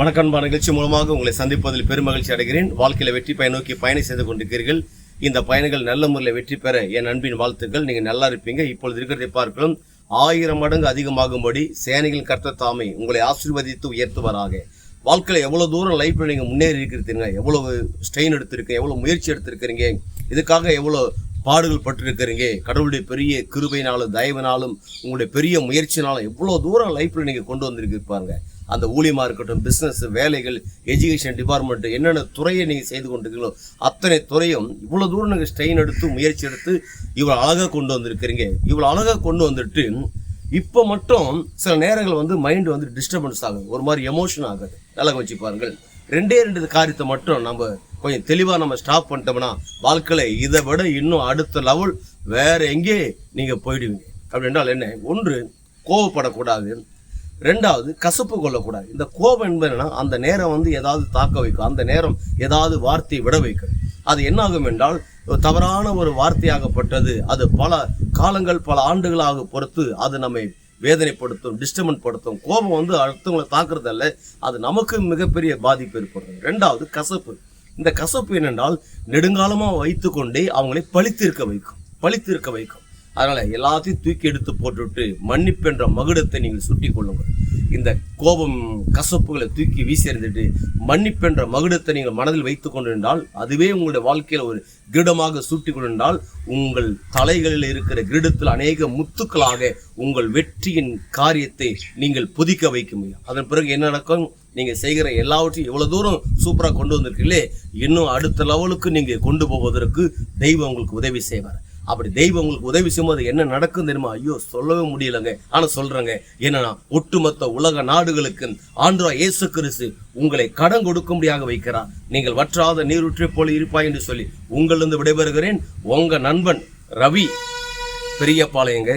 வணக்கம்பா நிகழ்ச்சி மூலமாக உங்களை சந்திப்பதில் பெருமகிழ்ச்சி அடைகிறேன். வாழ்க்கையில வெற்றி பயன் நோக்கி பயணம் செய்து கொண்டிருக்கிறீர்கள். இந்த பயணங்கள் நல்ல முறையில் வெற்றி பெற என் அன்பின் வாழ்த்துக்கள். நீங்க நல்லா இருப்பீங்க. இப்பொழுது இருக்கிறதை பார்க்கலாம். ஆயிரம் மடங்கு அதிகமாகும்படி சேனைகள் கர்த்த தாமே உங்களை ஆசீர்வதித்து உயர்த்துவாராக. வாழ்க்கையில எவ்வளவு தூரம் லைஃப்ல நீங்க முன்னேறி இருக்கிறீங்க. எவ்வளவு ஸ்ட்ரெயின் எடுத்திருக்கீங்க. எவ்வளவு முயற்சி எடுத்திருக்கிறீங்க. இதுக்காக எவ்வளவு பாடுகள் பட்டிருக்கிறீங்க. கடவுளுடைய பெரிய கிருபையினாலும் தயவினாலும் உங்களுடைய பெரிய முயற்சினாலும் எவ்வளோ தூரம் லைஃப்பில் நீங்கள் கொண்டு வந்திருக்கு பாருங்க. அந்த ஊழியமாக இருக்கட்டும் பிஸ்னஸ் வேலைகள் எஜுகேஷன் டிபார்ட்மெண்ட் என்னென்ன துறையை நீங்கள் செய்து கொண்டிருக்கீங்களோ அத்தனை துறையும் இவ்வளோ தூரம் நீங்கள் ஸ்ட்ரெயின் எடுத்து முயற்சி எடுத்து இவ்வளோ அழகாக கொண்டு வந்திருக்கிறீங்க. இவ்வளோ அழகாக கொண்டு வந்துட்டு இப்போ மட்டும் சில நேரங்கள் வந்து மைண்டு வந்து டிஸ்டர்பன்ஸ் ஆகுது. ஒரு மாதிரி எமோஷன் ஆகுது. நல்லா வச்சு பாருங்கள். ரெண்டே ரெண்டு காரியத்தை மட்டும் நம்ம கொஞ்சம் தெளிவாக நம்ம ஸ்டாப் பண்ணிட்டோம்னா வாழ்க்கையில இதை விட இன்னும் அடுத்த லெவல் வேற எங்கே நீங்கள் போயிடுவீங்க. அப்படி என்றால் என்ன? ஒன்று கோவப்படக்கூடாது. ரெண்டாவது கசப்பு கொள்ளக்கூடாது. இந்த கோபம் என்பதுனா அந்த நேரம் வந்து ஏதாவது தாக்க வைக்கும். அந்த நேரம் ஏதாவது வார்த்தையை விட வைக்கும். அது என்னாகும் என்றால் தவறான ஒரு வார்த்தையாகப்பட்டது. அது பல காலங்கள் பல ஆண்டுகளாக பொறுத்து அது நம்மை வேதனைப்படுத்தும் டிஸ்டர்பன் படுத்தும் கோபம் வந்து அடுத்தவங்களை தாக்குறதல்ல. அது நமக்கு மிகப்பெரிய பாதிப்பு ஏற்படுறது ரெண்டாவது கசப்பு. இந்த கசப்பு என்னென்றால் நெடுங்காலமாக வைத்துக்கொண்டே அவங்களை பழித்திருக்க வைக்கும். பழித்திருக்க வைக்கும். அதனால் எல்லாத்தையும் தூக்கி எடுத்து போட்டுவிட்டு மன்னிப்பென்ற மகுடத்தை நீங்கள் சுட்டி கொள்ளுங்கள். இந்த கோபம் கசப்புகளை தூக்கி வீசி எறிந்துட்டு மன்னிப்பென்ற மகுடத்தை நீங்கள் மனதில் வைத்துக் கொண்டிருந்தால் அதுவே உங்களுடைய வாழ்க்கையில் ஒரு கிரீடமாக சூட்டி கொண்டிருந்தால் உங்கள் தலைகளில் இருக்கிற கிரீடத்தில் அநேக முத்துக்களாக உங்கள் வெற்றியின் காரியத்தை நீங்கள் புதிக்க வைக்க முடியும். அதன் பிறகு என்ன நடக்கும்? நீங்கள் செய்கிற எல்லாவற்றையும் எவ்வளோ தூரம் சூப்பராக கொண்டு வந்திருக்கீங்களே இன்னும் அடுத்த லெவலுக்கு நீங்கள் கொண்டு போவதற்கு தெய்வம் உங்களுக்கு உதவி செய்வார். அப்படி தெய்வம் உங்களுக்கு உதவி செய்யும்போது என்ன நடக்கும் தெரியுமா? ஐயோ சொல்லவே முடியலங்க. ஆனா சொல்றேங்க. என்னன்னா ஒட்டுமொத்த உலக நாடுகளுக்கு ஆண்டரா இயேசு கிறிஸ்து உங்களை கடன் கொடுக்கும்படியாக வைக்கிறார். நீங்கள் வற்றாத நீரூற்றை போல இருப்பாய் என்று சொல்லி உங்களிருந்து விடைபெறுகிறேன். உங்க நண்பன் ரவி பெரியப்பாளையங்க.